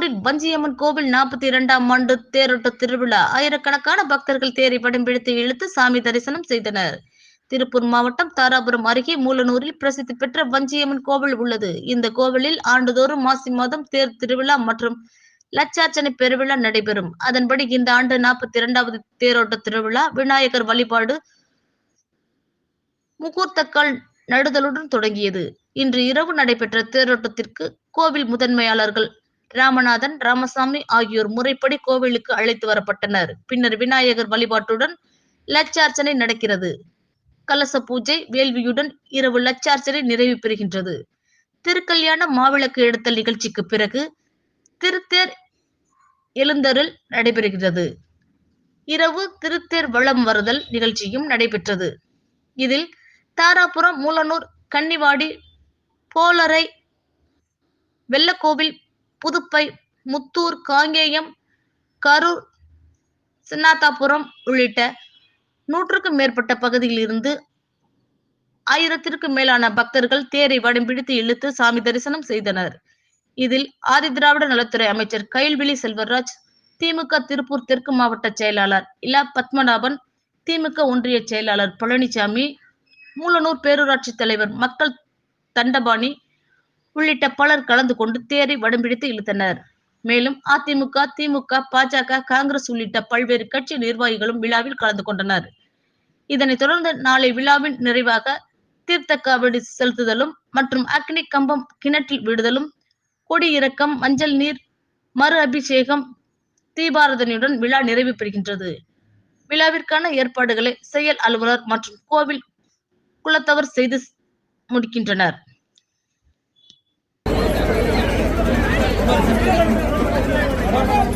வஞ்சியம்மன் கோவில் நாற்பத்தி இரண்டாம் ஆண்டு தேரோட்ட திருவிழா. ஆயிரக்கணக்கான பக்தர்கள் தேரை படம் பிடித்து இழுத்து சாமி தரிசனம் செய்தனர். திருப்பூர் மாவட்டம் தாராபுரம் அருகே மூலனூரில் பிரசித்தி பெற்ற வஞ்சியம்மன் கோவில் உள்ளது. இந்த கோவிலில் ஆண்டுதோறும் மாசி மாதம் தேர் திருவிழா மற்றும் லட்சார்ச்சனை பெருவிழா நடைபெறும். அதன்படி இந்த ஆண்டு நாற்பத்தி இரண்டாவது தேரோட்ட திருவிழா விநாயகர் வழிபாடு முகூர்த்தக்கால் நடுதலுடன் தொடங்கியது. இன்று இரவு நடைபெற்ற தேரோட்டத்திற்கு கோவில் முதன்மையாளர்கள் ராமநாதன் ராமசாமி ஆகியோர் முறைப்படி கோவிலுக்கு அழைத்து வரப்பட்டனர். பின்னர் விநாயகர் வழிபாட்டுடன் லட்சார்ச்சனை நடக்கிறது. கலச பூஜை வேள்வியுடன் இரவு லட்சார்ச்சனை நிறைவு பெறுகின்றது. திருக்கல்யாண மாவிளக்கு எடுத்தல் நிகழ்ச்சிக்கு பிறகு திருத்தேர் எழுந்தருள் நடைபெறுகிறது. இரவு திருத்தேர் வளம் வருதல் நிகழ்ச்சியும் நடைபெற்றது. இதில் தாராபுரம் மூலனூர் கன்னிவாடி போலரை வெள்ளக்கோவில் புதுப்பை முத்தூர் காங்கேயம் கரூர் சின்னாத்தாபுரம் உள்ளிட்ட நூற்றுக்கும் மேற்பட்ட பகுதியில் இருந்து ஆயிரத்திற்கும் மேலான பக்தர்கள் தேரை வடம் பிடித்து இழுத்து சாமி தரிசனம் செய்தனர். இதில் ஆதிதிராவிட நலத்துறை அமைச்சர் கைல்விழி செல்வராஜ் திமுக திருப்பூர் தெற்கு மாவட்ட செயலாளர் இலா பத்மநாபன் திமுக ஒன்றிய செயலாளர் பழனிசாமி மூலனூர் பேரூராட்சி தலைவர் மக்கள் தண்டபாணி உள்ளிட்ட பலர் கலந்து கொண்டு தேரை வடம்பிடித்து இழுத்தனர். மேலும் அதிமுக திமுக பாஜக காங்கிரஸ் உள்ளிட்ட பல்வேறு கட்சி நிர்வாகிகளும் விழாவில் கலந்து கொண்டனர். இதனைத் தொடர்ந்து நாளை விழாவின் நிறைவாக தீர்த்த காவடி செலுத்துதலும் மற்றும் அக்னி கம்பம் கிணற்றில் விடுதலும் கொடி இறக்கம் மஞ்சள் நீர் மறு அபிஷேகம் தீபாரதனையுடன் விழா நிறைவு பெறுகின்றது. விழாவிற்கான ஏற்பாடுகளை செயல் அலுவலர் மற்றும் கோவில் குலத்தவர் செய்து முடிக்கின்றனர். 頑張れ!